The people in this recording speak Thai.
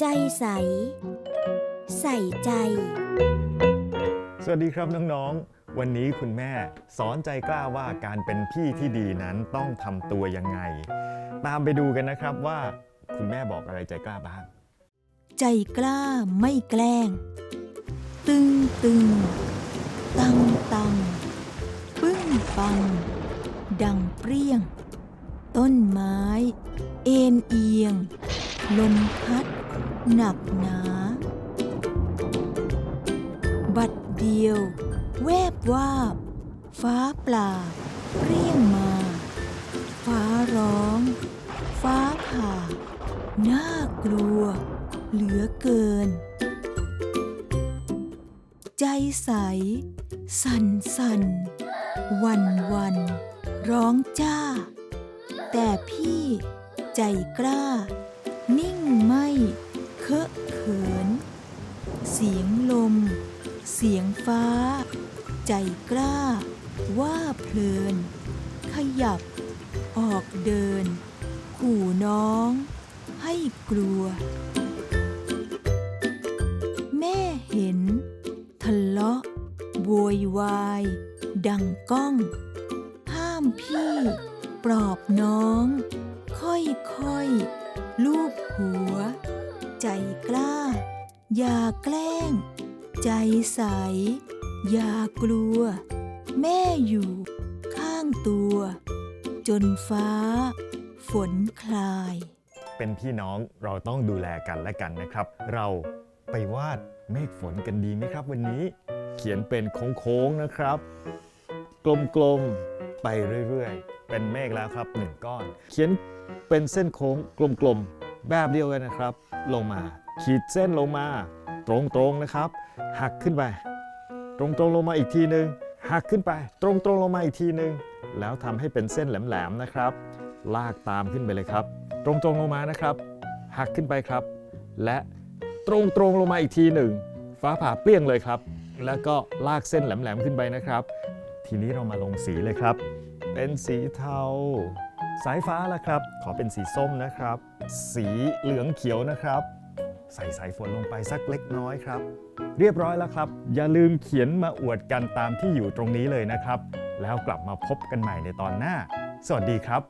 ใจใส ใส่ใจ สวัสดีครับน้องๆ วันนี้คุณแม่สอนใจกล้าว่าการเป็นพี่ที่ดีนั้นต้องทำตัวยังไง ตามไปดูกันนะครับว่าคุณแม่บอกอะไรใจกล้าบ้าง ใจกล้าไม่แกล้ง ตึงตึงตังตังปึ้งปัง ดังเปรี้ยง ต้นไม้ เอ็นเอียง ลมพัด หนักหนา บัดเดียว แวบวาบ ฟ้าปลาเรียงมา ฟ้าร้อง ฟ้าผ่า น่ากลัว เหลือเกิน ใจใส สั่นสั่นวันวันร้องจ้า แต่พี่ใจกล้า เสียงฟ้า ใจกล้า ว่าเพลิน ขยับ ออกเดิน ขู่น้อง ให้กลัว แม่เห็น ทะเลาะโวยวาย ดังก้อง ห้ามพี่ ปลอบน้อง ค่อยๆ ลูบหัว ใจกล้า อย่าแกล้ง ใจใส อย่ากลัว แม่อยู่ ข้างตัว จนฟ้า ฝนคลาย เป็นพี่น้องเราต้องดูแลกันและกันนะครับ เราไปวาดเมฆฝนกันดีไหมครับ วันนี้ เขียนเป็นโค้งๆนะครับ กลมๆไปเรื่อยๆ เป็นเมฆแล้วครับหนึ่งก้อน เขียนเป็นเส้นโค้งกลมๆแบบเดียวกันนะครับ ลงมา ขีดเส้นลงมาตรงๆนะครับ หักขึ้นไป ตรงๆลงมาอีกทีหนึ่งหักขึ้นไป ตรงๆลงมาอีกทีหนึ่งแล้วทำให้เป็นเส้นแหลมๆนะครับ ลากตามขึ้นไปเลยครับ ตรงๆลงมานะครับ หักขึ้นไปครับ และตรงๆลงมาอีกทีหนึ่งฟ้าผ่าเปรี้ยงเลยครับ แล้วก็ลากเส้นแหลมๆขึ้นไปนะครับ ทีนี้เรามาลงสีเลยครับ เป็นสีเทา สายฟ้าละครับ ขอเป็นสีส้มนะครับ สีเหลืองเขียวนะครับ ใส่สายฝนลงไปสักเล็กน้อยครับ เรียบร้อยแล้วครับ อย่าลืมเขียนมาอวดกันตามที่อยู่ตรงนี้เลยนะครับ แล้วกลับมาพบกันใหม่ในตอนหน้า สวัสดีครับ